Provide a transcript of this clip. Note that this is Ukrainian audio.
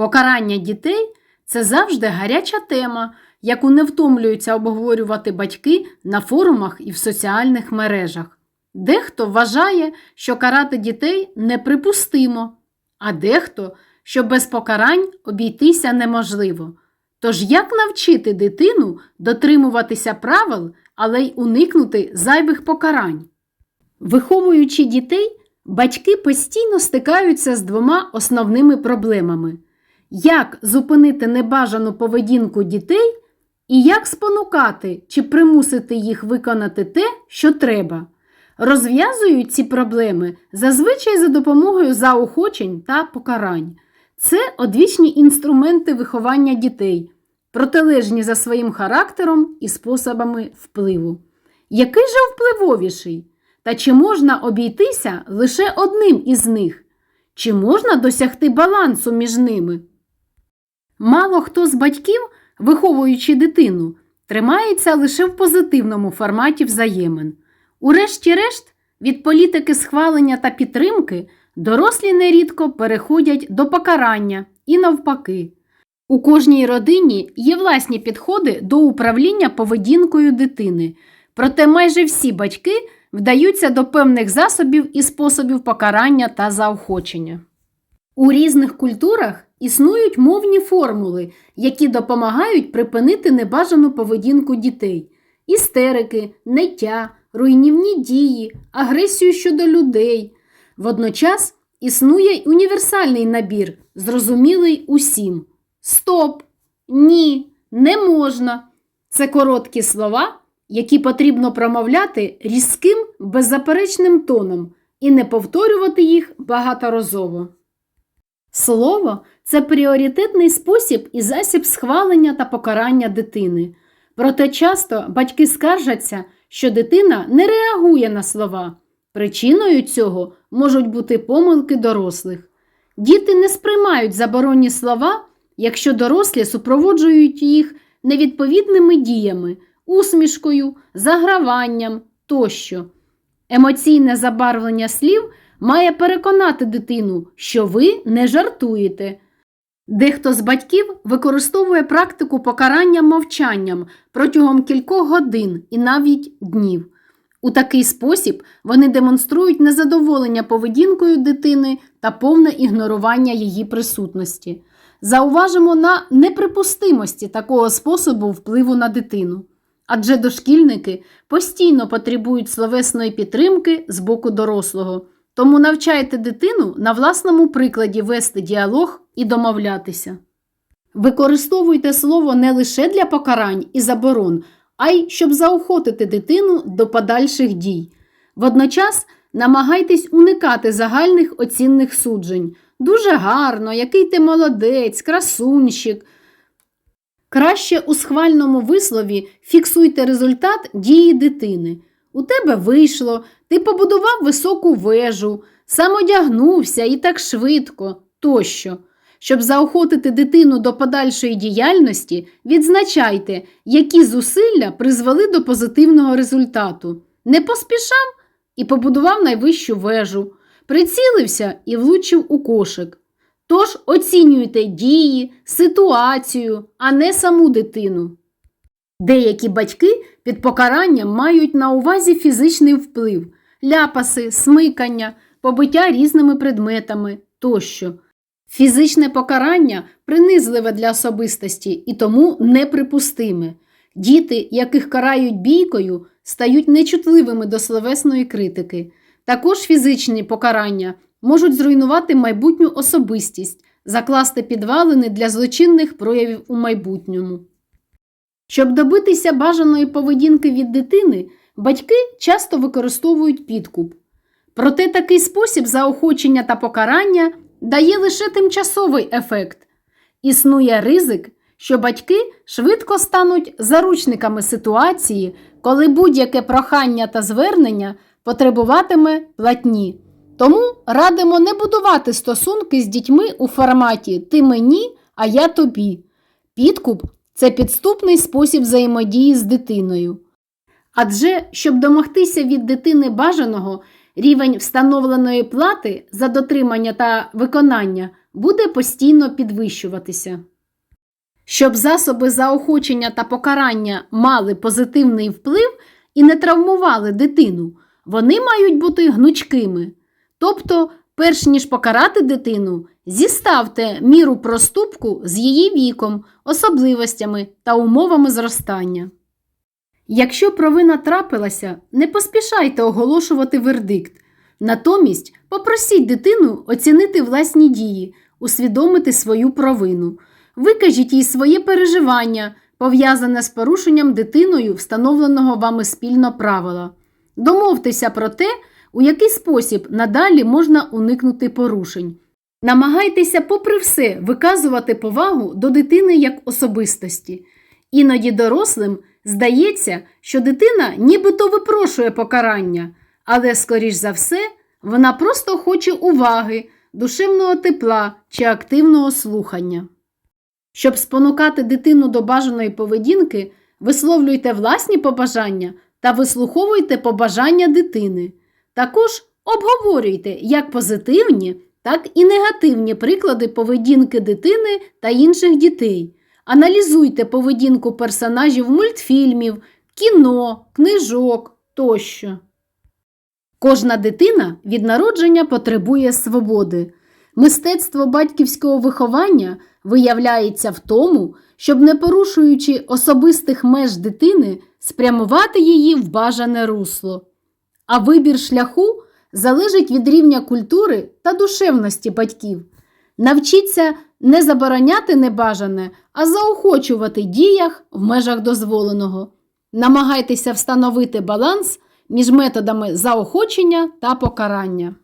Покарання дітей це завжди гаряча тема, яку не втомлюються обговорювати батьки на форумах і в соціальних мережах. Дехто вважає, що карати дітей неприпустимо, а дехто, що без покарань обійтися неможливо. Тож як навчити дитину дотримуватися правил, але й уникнути зайвих покарань? Виховуючи дітей, батьки постійно стикаються з двома основними проблемами: як зупинити небажану поведінку дітей і як спонукати чи примусити їх виконати те, що треба. Розв'язують ці проблеми зазвичай за допомогою заохочень та покарань. Це одвічні інструменти виховання дітей, протилежні за своїм характером і способами впливу. Який же впливовіший? Та чи можна обійтися лише одним із них? Чи можна досягти балансу між ними? Мало хто з батьків, виховуючи дитину, тримається лише в позитивному форматі взаємин. Урешті-решт, від політики схвалення та підтримки дорослі нерідко переходять до покарання і навпаки. У кожній родині є власні підходи до управління поведінкою дитини, проте майже всі батьки вдаються до певних засобів і способів покарання та заохочення. У різних культурах існують мовні формули, які допомагають припинити небажану поведінку дітей: істерики, ниття, руйнівні дії, агресію щодо людей. Водночас існує й універсальний набір, зрозумілий усім. Стоп! Ні, не можна. Це короткі слова, які потрібно промовляти різким, беззаперечним тоном і не повторювати їх багаторазово. Слово це пріоритетний спосіб і засіб схвалення та покарання дитини. Проте часто батьки скаржаться, що дитина не реагує на слова. Причиною цього можуть бути помилки дорослих. Діти не сприймають заборонні слова, якщо дорослі супроводжують їх невідповідними діями, усмішкою, заграванням тощо. Емоційне забарвлення слів має переконати дитину, що ви не жартуєте. Дехто з батьків використовує практику покарання мовчанням протягом кількох годин і навіть днів. У такий спосіб вони демонструють незадоволення поведінкою дитини та повне ігнорування її присутності. Зауважимо на неприпустимості такого способу впливу на дитину. Адже дошкільники постійно потребують словесної підтримки з боку дорослого, тому навчайте дитину на власному прикладі вести діалог і домовлятися. Використовуйте слово не лише для покарань і заборон, а й щоб заохотити дитину до подальших дій. Водночас намагайтесь уникати загальних оцінних суджень. Дуже гарно, який ти молодець, красунщик. Краще у схвальному вислові фіксуйте результат дії дитини. У тебе вийшло, ти побудував високу вежу, сам одягнувся і так швидко тощо. Щоб заохотити дитину до подальшої діяльності, відзначайте, які зусилля призвели до позитивного результату. Не поспішав і побудував найвищу вежу, прицілився і влучив у кошик. Тож оцінюйте дії, ситуацію, а не саму дитину. Деякі батьки під покаранням мають на увазі фізичний вплив, ляпаси, смикання, побиття різними предметами тощо. Фізичне покарання принизливе для особистості і тому неприпустиме. Діти, яких карають бійкою, стають нечутливими до словесної критики. Також фізичні покарання можуть зруйнувати майбутню особистість, закласти підвалини для злочинних проявів у майбутньому. Щоб добитися бажаної поведінки від дитини, батьки часто використовують підкуп. Проте такий спосіб заохочення та покарання дає лише тимчасовий ефект. Існує ризик, що батьки швидко стануть заручниками ситуації, коли будь-яке прохання та звернення потребуватиме платні. Тому радимо не будувати стосунки з дітьми у форматі ти мені, а я тобі. Підкуп це підступний спосіб взаємодії з дитиною. Адже, щоб домогтися від дитини бажаного, рівень встановленої плати за дотримання та виконання буде постійно підвищуватися. Щоб засоби заохочення та покарання мали позитивний вплив і не травмували дитину, вони мають бути гнучкими. Тобто, перш ніж покарати дитину, зіставте міру проступку з її віком, особливостями та умовами зростання. Якщо провина трапилася, не поспішайте оголошувати вердикт. Натомість попросіть дитину оцінити власні дії, усвідомити свою провину. Викажіть їй своє переживання, пов'язане з порушенням дитиною встановленого вами спільно правила. Домовтеся про те, у який спосіб надалі можна уникнути порушень. Намагайтеся, попри все, виказувати повагу до дитини як особистості. Іноді дорослим здається, що дитина нібито випрошує покарання, але, скоріш за все, вона просто хоче уваги, душевного тепла чи активного слухання. Щоб спонукати дитину до бажаної поведінки, висловлюйте власні побажання та вислуховуйте побажання дитини. Також обговорюйте як позитивні, так і негативні приклади поведінки дитини та інших дітей. Аналізуйте поведінку персонажів мультфільмів, кіно, книжок тощо. Кожна дитина від народження потребує свободи. Мистецтво батьківського виховання виявляється в тому, щоб, не порушуючи особистих меж дитини, спрямувати її в бажане русло. А вибір шляху залежить від рівня культури та душевності батьків. Навчіться не забороняти небажане, а заохочувати діях в межах дозволеного. Намагайтеся встановити баланс між методами заохочення та покарання.